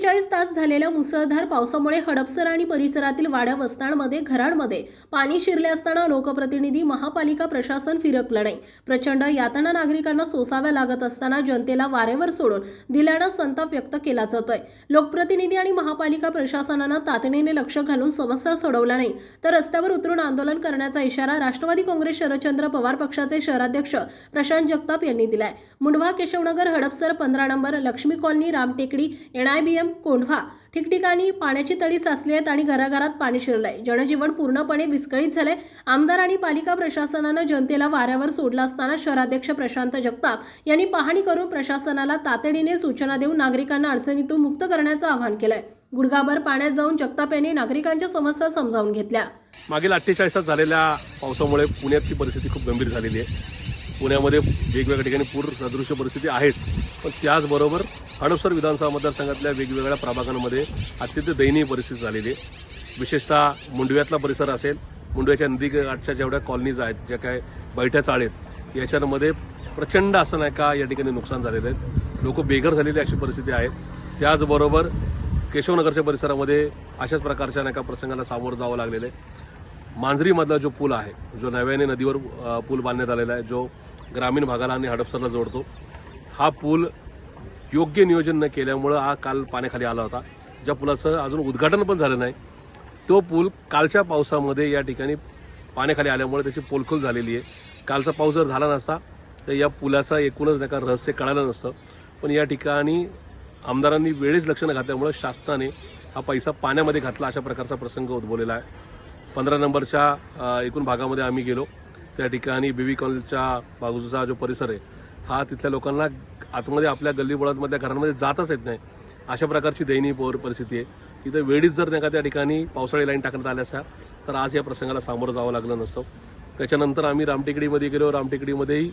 झालेल्या मुसळधार पावसामुळे हडपसर आणि परिसरातील वाड्या वस्त्यांमध्ये घरांमध्ये पाणी शिरले असताना लोकप्रतिनिधी महापालिका प्रशासन फिरकलं नाही. प्रचंड यातना नागरिकांना सोसाव्या लागत असताना जनतेला वारेवर सोडून दिल्यानं संताप व्यक्त केला जातोय. लोकप्रतिनिधी आणि महापालिका प्रशासनानं तातडीने लक्ष घालून समस्या सोडवल्या नाही तर रस्त्यावर उतरून आंदोलन करण्याचा इशारा राष्ट्रवादी काँग्रेस शरदचंद्र पवार पक्षाचे शहराध्यक्ष प्रशांत जगताप यांनी दिलाय. मुंडवा केशवनगर हडपसर पंधरा number Lakshmi colony Ramtekdi NIBM Kondhwa ठिकठिकाणी पाण्याची तळी साचली आहेत आणि घराघरात पाणी शिरलंय. जनजीवन पूर्णपणे विस्कळीत झालंय. आमदार आणि पालिका प्रशासनानं जनतेला वाऱ्यावर सोडलं असताना शहराध्यक्ष प्रशांत जगताप यांनी पाहणी करून प्रशासनाला तातडीने सूचना देऊन नागरिकांना अडचणीतून मुक्त करण्याचं आवाहन केलंय. गुडघाभर पाण्यात जाऊन जगताप यांनी नागरिकांच्या समस्या समजावून घेतल्या. मागील अठ्ठेचाळीस तास झालेल्या पावसामुळे पुण्याची परिस्थिती खूप गंभीर झालेली आहे. पुण्यामध्ये वेगवेगळ्या ठिकाणी पूर सदृश्य परिस्थिती आहेच. पण त्याचबरोबर हडपसर विधानसभा मतदारसंघातल्या वेगवेगळ्या प्रभागांमध्ये अत्यंत दयनीय परिस्थिती झालेली आहे. विशेषतः मुंडव्यातला परिसर असेल मुंडव्याच्या नदीकाठच्या जेवढ्या कॉलनीज आहेत ज्या काय बैठ्या चाळेत याच्यामध्ये प्रचंड असं नाही का या ठिकाणी नुकसान झालेलं आहे. लोक बेघर झालेली अशी परिस्थिती आहे. त्याचबरोबर केशवनगरच्या परिसरामध्ये अशाच प्रकारच्या नाही का प्रसंगाला सामोरं जावं लागलेलं आहे. मांजरीमधला जो पूल आहे जो नव्याने नदीवर पूल बांधण्यात आलेला आहे जो ग्रामीण भागाला आणि हडपसरला जोडतो हा पूल योग्य नियोजन न केल्यामुळं हा काल पाण्याखाली आला होता. ज्या पुलाचं अजून उद्घाटन पण झालं नाही तो पूल कालच्या पावसामध्ये या ठिकाणी पाण्याखाली आल्यामुळे त्याची पोलखोल झालेली आहे. कालचा पाऊस जर झाला नसता तर या पुलाचा एकूणच नाही का रहस्य कळालं नसतं. पण या ठिकाणी आमदारांनी वेळीच लक्ष न घातल्यामुळं शासनाने हा पैसा पाण्यामध्ये घातला अशा प्रकारचा प्रसंग उद्भवलेला आहे. पंधरा नंबरच्या एकूण भागामध्ये आम्ही गेलो. त्या ठिकाणी बेबी कॉलच्या बाजूचा जो परिसर आहे हा तिथल्या लोकांना आतमध्ये आपल्या गल्लीबोळांमधल्या घरांमध्ये जातच येत नाही. अशा प्रकारची दयनीय परिस्थिती आहे. तिथं वेळीच जर नाही का त्या ठिकाणी पावसाळी लाईन टाकण्यात आल्या असत्या तर आज या प्रसंगाला सामोरं जावं लागलं नसतं. त्याच्यानंतर आम्ही रामटेकडीमध्ये गेलो. रामटेकडीमध्येही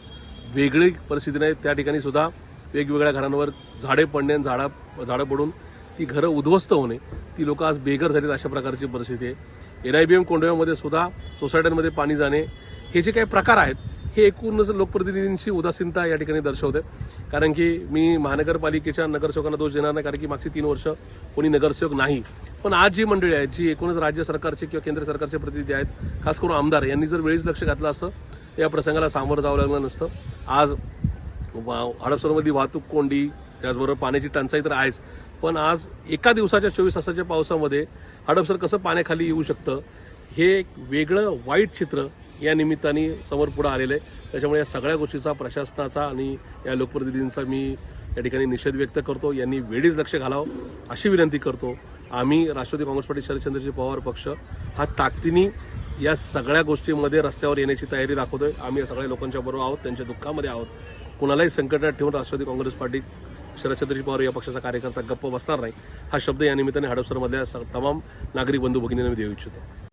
वेगळी परिस्थिती नाही. त्या ठिकाणी सुद्धा वेगवेगळ्या घरांवर झाडे पडणे आणि झाडा झाडं पडून ती घरं उद्ध्वस्त होणे. ती लोकं आज बेघर झालीत अशा प्रकारची परिस्थिती आहे. एन आय बी एम कोंडव्यामध्ये सुद्धा सोसायट्यांमध्ये पाणी जाणे हे जे काही प्रकार आहेत हे एकूणच लोकप्रतिनिधींची उदासीनता या ठिकाणी दर्शवते. कारण की मी महानगरपालिकेच्या नगरसेवकांना दोष देणार नाही कारण की मागची तीन वर्ष कोणी नगरसेवक नाही. पण आज जी मंडळी आहेत जी एकूणच राज्य सरकारचे किंवा केंद्र सरकारचे प्रतिनिधी आहेत खास करून आमदार यांनी जर वेळीच लक्ष घातलं असतं या प्रसंगाला सामोरं जावं लागलं नसतं. आज वा- हडपसरमध्ये वाहतूक कोंडी त्याचबरोबर पाण्याची टंचाई तर आहेच. पण आज एका दिवसाच्या चोवीस तासाच्या पावसामध्ये हडपसर कसं पाण्याखाली येऊ शकतं हे एक वेगळं वाईट चित्र या निमित्ताने समोर पुढं आलेलं आहे. त्याच्यामुळे या सगळ्या गोष्टीचा प्रशासनाचा आणि या लोकप्रतिनिधींचा मी या ठिकाणी निषेध व्यक्त करतो. यांनी वेळीच लक्ष घालावं अशी विनंती करतो. आम्ही राष्ट्रवादी काँग्रेस पार्टी शरदचंद्रजी पवार पक्ष हा ताकदीने या सगळ्या गोष्टीमध्ये रस्त्यावर येण्याची तयारी दाखवतोय. आम्ही या सगळ्या लोकांच्या बरोबर आहोत त्यांच्या दुःखामध्ये आहोत. कुणालाही संकटात ठेवून राष्ट्रवादी काँग्रेस पार्टी शरदचंद्रजी पवार या पक्षाचा कार्यकर्ता गप्प बसणार नाही. हा शब्द या निमित्ताने हडपसरमधल्या तमाम नागरिक बंधू भगिनींना मी देऊ इच्छितो.